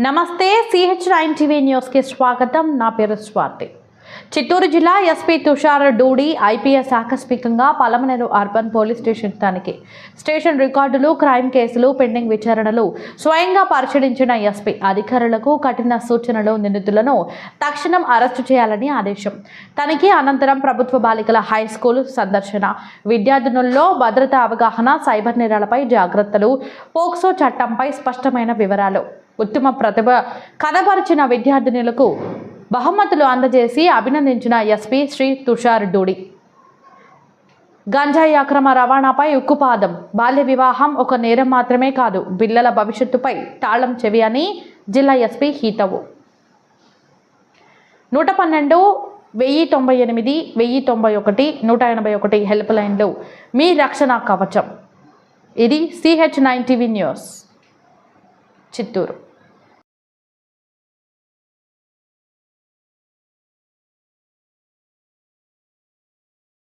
నమస్తే CH nine TV న్యూస్కి స్వాగతం. నా పేరు స్వాతి. చిత్తూరు జిల్లా ఎస్పీ తుషార్ డూడి ఐపీఎస్ ఆకస్మికంగా పలమనేరు అర్బన్ పోలీస్ స్టేషన్ తనిఖీ. Station records crime cases pending విచారణలు స్వయంగా పరిశీలించిన ఎస్పీ అధికారులకు కఠిన సూచనలు నిందితులను తక్షణం అరెస్టు చేయాలని ఆదేశం. తనిఖీ అనంతరం ప్రభుత్వ బాలికల హై స్కూల్ సందర్శన. విద్యార్థినుల్లో భద్రతా అవగాహన సైబర్ నేరాలపై జాగ్రత్తలు పోక్సో చట్టంపై స్పష్టమైన వివరాలు. ఉత్తమ ప్రతిభ కనబరిచిన విద్యార్థినులకు బహుమతులు అందజేసి అభినందించిన ఎస్పీ శ్రీ తుషార్ డూడి. గంజాయి అక్రమ రవాణాపై ఉక్కుపాదం. బాల్య వివాహం ఒక నేరం మాత్రమే కాదు పిల్లల భవిష్యత్తుపై తాళం చెవి అని జిల్లా ఎస్పీ హీతవు. నూట పన్నెండు వెయ్యి తొంభై ఎనిమిది వెయ్యి తొంభై ఒకటి నూట ఎనభై ఒకటి హెల్ప్ లైన్లు మీ రక్షణ కవచం. ఇది CH nine TV news Chittoor.